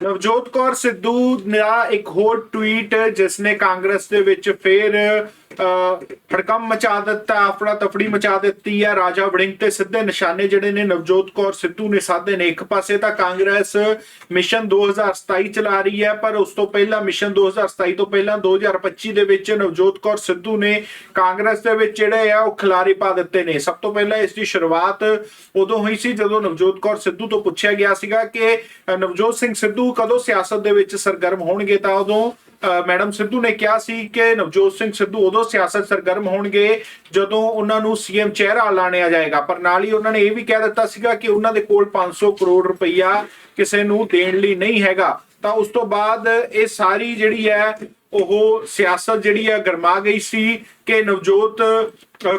ਨਵਜੋਤ ਕੌਰ ਸਿੱਧੂ ਦਾ ਇੱਕ ਹੋਰ ਟਵੀਟ ਜਿਸ ਨੇ ਕਾਂਗਰਸ ਦੇ ਵਿੱਚ ਫੇਰ ਹੜਕੰਮ ਮਚਾ ਦਿੱਤਾ ਆਪਣਾ ਤਫੜੀ ਮਚਾ ਦਿੱਤੀ ਹੈ, ਰਾਜਾ ਵੜਿੰਗ ਤੇ ਸਿੱਧੇ ਨਿਸ਼ਾਨੇ ਜਿਹੜੇ ਨੇ, ਨਵਜੋਤ ਕੌਰ ਸਿੱਧੂ ਨੇ ਸਾਧੇ ਨੇ, ਇੱਕ ਪਾਸੇ ਤਾਂ ਕਾਂਗਰਸ ਮਿਸ਼ਨ 2027 ਚਲਾ ਰਹੀ ਹੈ, ਪਰ ਉਸ ਤੋਂ ਪਹਿਲਾਂ ਮਿਸ਼ਨ 2027 ਤੋਂ ਪਹਿਲਾਂ 2025 ਦੇ ਵਿੱਚ ਨਵਜੋਤ ਕੌਰ ਸਿੱਧੂ ਨੇ ਕਾਂਗਰਸ ਦੇ ਵਿੱਚ ਜਿਹੜੇ ਆ, ਉਹ ਖਿਲਾਰੀ ਪਾ ਦਿੱਤੇ ਨੇ। ਸਭ ਤੋਂ ਪਹਿਲਾਂ ਇਸ ਦੀ ਸ਼ੁਰੂਆਤ ਉਦੋਂ ਹੋਈ ਸੀ ਜਦੋਂ ਨਵਜੋਤ ਕੌਰ ਸਿੱਧੂ ਤੋਂ ਪੁੱਛਿਆ ਗਿਆ ਸੀਗਾ ਕਿ ਨਵਜੋਤ ਸਿੰਘ ਸਿੱਧੂ ਕਦੋਂ ਸਿਆਸਤ ਦੇ ਵਿੱਚ ਸਰਗਰਮ ਹੋਣਗੇ ਤਾਂ ਉਦੋਂ ਮੈਡਮ ਸਿੱਧੂ ਨੇ ਕਿਹਾ ਸੀ ਕਿ ਨਵਜੋਤ ਸਿੰਘ ਸਿੱਧੂ ਉਦੋਂ ਸਿਆਸਤ ਸਰਗਰਮ ਹੋਣਗੇ ਜਦੋਂ ਉਹਨਾਂ ਨੂੰ ਸੀਐਮ ਚਿਹਰਾ ਲਾਣਿਆ ਜਾਏਗਾ। ਪਰ ਨਾਲ ਹੀ ਉਹਨਾਂ ਨੇ ਇਹ ਵੀ ਕਹਿ ਦਿੱਤਾ ਸੀਗਾ ਕਿ ਉਹਨਾਂ ਦੇ ਕੋਲ 500 ਕਰੋੜ ਰੁਪਈਆ ਕਿਸੇ ਨੂੰ ਦੇਣ ਲਈ ਨਹੀਂ ਹੈਗਾ। ਤਾਂ ਉਸ ਤੋਂ ਬਾਅਦ ਇਹ ਸਾਰੀ ਜਿਹੜੀ ਹੈ ਉਹ ਸਿਆਸਤ ਜਿਹੜੀ ਹੈ ਗਰਮਾ ਗਈ ਸੀ ਕਿ ਨਵਜੋਤ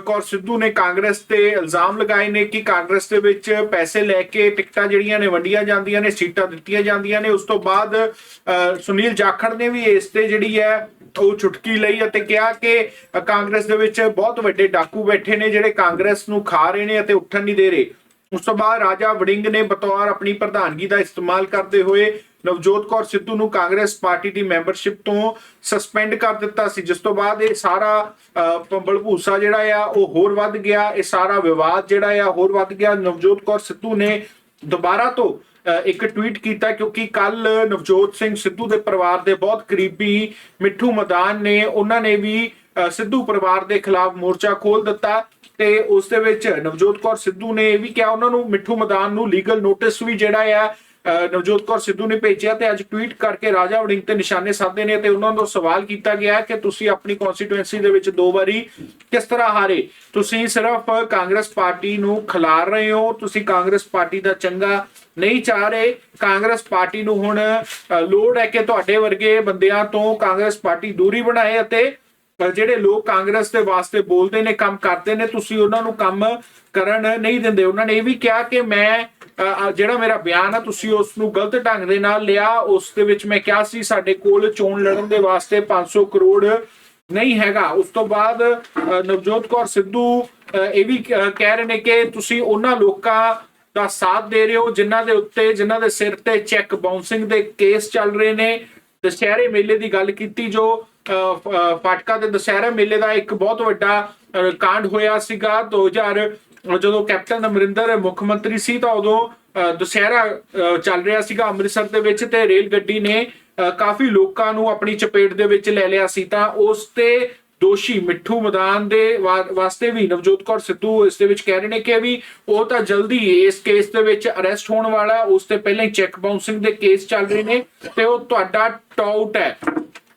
ਕੌਰ ਸਿੱਧੂ ਨੇ ਕਾਂਗਰਸ ਤੇ ਇਲਜ਼ਾਮ ਲਗਾਏ ਨੇ ਕਿ ਕਾਂਗਰਸ ਦੇ ਵਿੱਚ ਪੈਸੇ ਲੈ ਕੇ ਟਿਕਟਾਂ ਜਿਹੜੀਆਂ ਨੇ ਵੰਡੀਆਂ ਜਾਂਦੀਆਂ ਨੇ ਸੀਟਾਂ ਦਿੱਤੀਆਂ ਜਾਂਦੀਆਂ ਨੇ। ਉਸ ਤੋਂ ਬਾਅਦ ਅ, ਸੁਨੀਲ ਜਾਖੜ ਨੇ ਵੀ ਇਸ ਤੇ ਜਿਹੜੀ ਹੈ ਉਹ ਚੁਟਕੀ ਲਈ ਅਤੇ ਕਿਹਾ ਕਿ ਕਾਂਗਰਸ ਦੇ ਵਿੱਚ ਬਹੁਤ ਵੱਡੇ ਡਾਕੂ ਬੈਠੇ ਨੇ ਜਿਹੜੇ ਕਾਂਗਰਸ ਨੂੰ ਖਾ ਰਹੇ ਨੇ ਅਤੇ ਉੱਠਣ ਨਹੀਂ ਦੇ ਰਹੇ। ਉਸ ਤੋਂ ਬਾਅਦ ਰਾਜਾ ਵੜਿੰਗ ਨੇ ਬਤੌਰ ਆਪਣੀ ਪ੍ਰਧਾਨਗੀ ਦਾ ਇਸਤੇਮਾਲ ਕਰਦੇ ਹੋਏ ਨਵਜੋਤ ਕੌਰ ਸਿੱਧੂ ਨੂੰ ਕਾਂਗਰਸ ਪਾਰਟੀ ਦੀ ਮੈਂਬਰਸ਼ਿਪ ਤੋਂ ਸਸਪੈਂਡ ਕਰ ਦਿੱਤਾ ਸੀ ਜਿਸ ਤੋਂ ਬਾਅਦ ਇਹ ਸਾਰਾ ਅ, ਭੂਸਾ ਜਿਹੜਾ ਆ ਉਹ ਹੋਰ ਵੱਧ ਗਿਆ ਇਹ ਸਾਰਾ ਵਿਵਾਦ ਜਿਹੜਾ ਆ ਹੋਰ ਵੱਧ ਗਿਆ। ਨਵਜੋਤ ਕੌਰ ਸਿੱਧੂ ਨੇ ਦੁਬਾਰਾ ਤੋਂ ਇੱਕ ਟਵੀਟ ਕੀਤਾ ਕਿਉਂਕਿ ਕੱਲ ਨਵਜੋਤ ਸਿੰਘ ਸਿੱਧੂ ਦੇ ਪਰਿਵਾਰ ਦੇ ਬਹੁਤ ਕਰੀਬੀ ਮਿੱਠੂ ਮਦਾਨ ਨੇ ਉਹਨਾਂ ਨੇ ਵੀ ਸਿੱਧੂ ਪਰਿਵਾਰ ਦੇ ਖਿਲਾਫ ਮੋਰਚਾ ਖੋਲ ਦਿੱਤਾ ਤੇ ਉਸ ਦੇ ਵਿੱਚ ਨਵਜੋਤ ਕੌਰ ਸਿੱਧੂ ਨੇ ਇਹ ਵੀ ਕਿਹਾ ਉਹਨਾਂ ਨੂੰ ਮਿੱਠੂ ਮਦਾਨ ਨੂੰ ਲੀਗਲ ਨੋਟਿਸ ਵੀ ਜਿਹੜਾ ਆ ਨਵਜੋਤ ਕੌਰ ਸਿੱਧੂ ਨੇ ਭੇਜਿਆ ਤੇ ਅੱਜ ਟਵੀਟ ਕਰਕੇ ਰਾਜਾ ਵੜਿੰਗ ਤੇ ਨਿਸ਼ਾਨੇ ਸਾਧੇ ਨੇ ਤੇ ਉਹਨਾਂ ਤੋਂ ਸਵਾਲ ਕੀਤਾ ਗਿਆ ਕਿ ਤੁਸੀਂ ਆਪਣੀ ਕਨਸਟੀਟੂਐਂਸੀ ਦੇ ਵਿੱਚ ਦੋ ਵਾਰੀ ਕਿਸ ਤਰ੍ਹਾਂ ਹਾਰੇ? ਤੁਸੀਂ ਸਿਰਫ ਕਾਂਗਰਸ ਪਾਰਟੀ ਨੂੰ ਖਿਲਾਰ ਰਹੇ ਹੋ, ਤੁਸੀਂ ਕਾਂਗਰਸ ਪਾਰਟੀ ਦਾ ਚੰਗਾ ਨਹੀਂ ਚਾਹ ਰਹੇ। ਕਾਂਗਰਸ ਪਾਰਟੀ ਨੂੰ ਹੁਣ ਲੋੜ ਹੈ ਕਿ ਤੁਹਾਡੇ ਵਰਗੇ ਬੰਦਿਆਂ ਤੋਂ ਕਾਂਗਰਸ ਪਾਰਟੀ ਦੂਰੀ ਬਣਾਏ ਅਤੇ ਜਿਹੜੇ ਲੋਕ ਕਾਂਗਰਸ ਦੇ ਵਾਸਤੇ ਬੋਲਦੇ ਨੇ, ਕੰਮ ਕਰਦੇ ਨੇ, ਤੁਸੀਂ ਉਹਨਾਂ ਨੂੰ ਕੰਮ ਕਰਨ ਨਹੀਂ ਦਿੰਦੇ। ਉਹਨਾਂ ਨੇ ਇਹ ਵੀ ਕਿਹਾ ਕਿ ਮੈਂ ਜਿਹੜਾ ਮੇਰਾ ਬਿਆਨ ਆ ਤੁਸੀਂ ਉਸ ਨੂੰ ਗਲਤ ਢੰਗ ਦੇ ਨਾਲ ਲਿਆ ਉਸ ਦੇ ਵਿੱਚ ਮੈਂ ਕਿਹਾ ਸੀ ਸਾਡੇ ਕੋਲ ਚੋਣ ਲੜਨ ਦੇ ਵਾਸਤੇ 500 ਕਰੋੜ ਨਹੀਂ ਹੈਗਾ। ਉਸ ਤੋਂ ਬਾਅਦ ਨਵਜੋਤ ਕੌਰ ਸਿੱਧੂ ਇਹ ਵੀ ਕਹਿ ਰਹੇ ਨੇ ਕਿ ਤੁਸੀਂ ਉਹਨਾਂ ਲੋਕਾਂ ਦਾ ਸਾਥ ਦੇ ਰਹੇ ਹੋ ਜਿਨ੍ਹਾਂ ਦੇ ਉੱਤੇ ਜਿਨ੍ਹਾਂ ਦੇ ਸਿਰ ਤੇ ਚੈੱਕ ਬਾਉਂਸਿੰਗ ਦੇ ਕੇਸ ਚੱਲ ਰਹੇ ਨੇ। ਦੁਸਹਿਰੇ ਮੇਲੇ ਦੀ ਗੱਲ ਕੀਤੀ ਜੋ ਅ, ਫਾਟਕਾ ਦੇ ਦੁਸਹਿਰਾ ਮੇਲੇ ਦਾ ਇੱਕ ਬਹੁਤ ਵੱਡਾ ਅ, ਕਾਂਡ ਹੋਇਆ ਸੀਗਾ। 2000 ਜਦੋਂ ਕੈਪਟਨ ਅਮਰਿੰਦਰ ਮੁੱਖ ਮੰਤਰੀ ਸੀ ਤਾਂ ਉਦੋਂ ਅ, ਦੁਸਹਿਰਾ ਚੱਲ ਰਿਹਾ ਸੀਗਾ ਅੰਮ੍ਰਿਤਸਰ ਦੇ ਵਿੱਚ ਤੇ ਰੇਲ ਗੱਡੀ ਨੇ ਕਾਫੀ ਲੋਕਾਂ ਨੂੰ ਆਪਣੀ ਚਪੇਟ ਦੇ ਵਿੱਚ ਲੈ ਲਿਆ ਸੀ ਤਾਂ ਉਸ ਤੇ ਦੋਸ਼ੀ ਮਿੱਠੂ ਮਦਾਨ ਦੇ ਵਾਸਤੇ ਵੀ ਨਵਜੋਤ ਕੌਰ ਸਿੱਧੂ ਇਸ ਦੇ ਵਿੱਚ ਕਹਿ ਰਹੇ ਨੇ ਕਿ ਵੀ ਉਹ ਤਾਂ ਜਲਦੀ ਇਸ ਕੇਸ ਦੇ ਵਿੱਚ ਅਰੈਸਟ ਹੋਣ ਵਾਲਾ ਉਸ ਤੇ ਪਹਿਲਾਂ ਹੀ ਚੈੱਕ ਬਾਉਂਸਿੰਗ ਦੇ ਕੇਸ ਚੱਲ ਰਹੇ ਨੇ ਤੇ ਉਹ ਤੁਹਾਡਾ ਟਾਊਟ ਹੈ।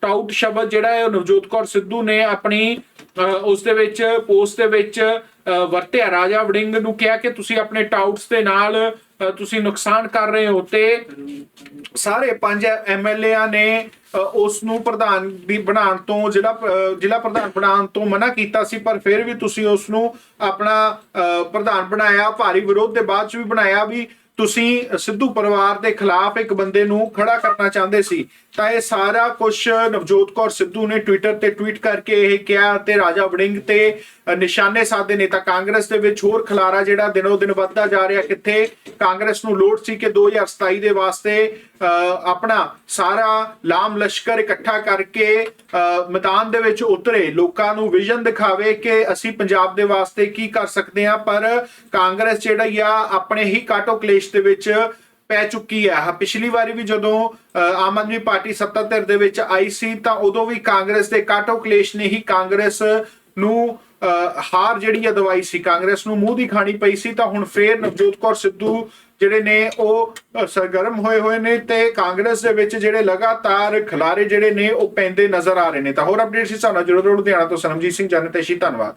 ਟਾਊਟ ਸ਼ਬਦ ਜਿਹੜਾ ਹੈ ਉਹ ਨਵਜੋਤ ਕੌਰ ਸਿੱਧੂ ਨੇ ਆਪਣੀ ਅ, ਉਸ ਦੇ ਵਿੱਚ ਪੋਸਟ ਦੇ ਵਿੱਚ ਵਰਤਿਆ। ਰਾਜਾ ਵੜਿੰਗ ਨੂੰ ਕਿਹਾ ਕਿ ਤੁਸੀਂ ਆਪਣੇ ਟਾਊਟਸ ਦੇ ਨਾਲ ਤੁਸੀਂ ਨੁਕਸਾਨ ਕਰ ਰਹੇ ਹੋ ਤੇ ਸਾਰੇ ਪੰਜ ਐਮਐਲਏਆਂ ਨੇ ਅ, ਉਸ ਨੂੰ ਪ੍ਰਧਾਨ ਦੀ ਬਣਾਉਣ ਤੋਂ ਜ਼ਿਲ੍ਹਾ ਜ਼ਿਲ੍ਹਾ ਪ੍ਰਧਾਨ ਬਣਾਉਣ ਤੋਂ ਮਨਾ ਕੀਤਾ ਸੀ ਪਰ ਫਿਰ ਵੀ ਤੁਸੀਂ ਉਸ ਨੂੰ ਆਪਣਾ ਅ, ਪ੍ਰਧਾਨ ਬਣਾਇਆ ਭਾਰੀ ਵਿਰੋਧ ਦੇ ਬਾਅਦ ਚ ਵੀ ਬਣਾਇਆ ਵੀ ਤੁਸੀਂ ਸਿੱਧੂ ਪਰਿਵਾਰ ਦੇ ਖਿਲਾਫ ਇੱਕ ਬੰਦੇ ਨੂੰ ਖੜਾ ਕਰਨਾ ਚਾਹੁੰਦੇ ਸੀ ਤਾਂ ਇਹ ਸਾਰਾ ਕੁਝ ਨਵਜੋਤ ਕੌਰ ਸਿੱਧੂ ਨੇ ਟਵਿੱਟਰ ਤੇ ਟਵੀਟ ਕਰਕੇ ਇਹ ਕਿਹਾ ਤੇ ਰਾਜਾ ਵੜਿੰਗ ਤੇ ਨਿਸ਼ਾਨੇ ਸਾਧੇ ਨੇ ਤਾਂ ਕਾਂਗਰਸ ਦੇ ਵਿੱਚ ਹੋਰ ਖਲਾਰਾ ਜਿਹੜਾ ਦਿਨੋ ਦਿਨ ਵੱਧਦਾ ਜਾ ਰਿਹਾ ਕਿੱਥੇ ਕਾਂਗਰਸ ਨੂੰ ਲੋੜ ਸੀ ਕਿ 2027 ਦੇ ਵਾਸਤੇ ਅ, ਆਪਣਾ ਸਾਰਾ ਲਾਮ ਲਸ਼ਕਰ ਇਕੱਠਾ ਕਰਕੇ ਅ, ਮੈਦਾਨ ਦੇ ਵਿੱਚ ਉਤਰੇ ਲੋਕਾਂ ਨੂੰ ਵਿਜ਼ਨ ਦਿਖਾਵੇ ਕਿ ਅਸੀਂ ਪੰਜਾਬ ਦੇ ਵਾਸਤੇ ਕੀ ਕਰ ਸਕਦੇ ਹਾਂ ਪਰ ਕਾਂਗਰਸ ਜਿਹੜਾ ਆ ਆਪਣੇ ਹੀ ਕਾਟੋ ਕਲੇਸ਼ ਦੇ ਵਿੱਚ ਪੈ ਚੁੱਕੀ ਹੈ। ਪਿਛਲੀ ਵਾਰੀ ਵੀ ਜਦੋਂ ਆਮ ਆਦਮੀ ਪਾਰਟੀ ਸੱਤਾ ਧਿਰ ਦੇ ਵਿੱਚ ਆਈ ਸੀ, ਤਾਂ ਉਦੋਂ ਵੀ ਕਾਂਗਰਸ ਦੇ ਕਾਟੋ ਕਲੇਸ਼ ਨੇ ਹੀ ਕਾਂਗਰਸ ਨੂੰ ਹਾਰ ਜਿਹੜੀ ਆ ਦਵਾਈ ਸੀ, ਕਾਂਗਰਸ ਨੂੰ ਮੂੰਹ ਦੀ ਖਾਣੀ ਪਈ ਸੀ। ਤਾਂ ਹੁਣ ਫੇਰ ਨਵਜੋਤ ਕੌਰ ਸਿੱਧੂ ਜਿਹੜੇ ਨੇ, ਉਹ ਸਰਗਰਮ ਹੋਏ ਹੋਏ ਨੇ ਤੇ ਕਾਂਗਰਸ ਦੇ ਵਿੱਚ ਜਿਹੜੇ ਲਗਾਤਾਰ ਖਿਲਾਰੇ ਜਿਹੜੇ ਨੇ, ਉਹ ਪੈਂਦੇ ਨਜ਼ਰ ਆ ਰਹੇ ਨੇ। ਤਾਂ ਹੋਰ ਅਪਡੇਟਸ ਇਸ ਸਾਨੂੰ ਜਰੂਰ ਲੁਧਿਆਣਾ ਤੋਂ ਸਰਮਜੀਤ ਸਿੰਘ, ਜਨਤੇਸ਼ੀ, ਧੰਨਵਾਦ।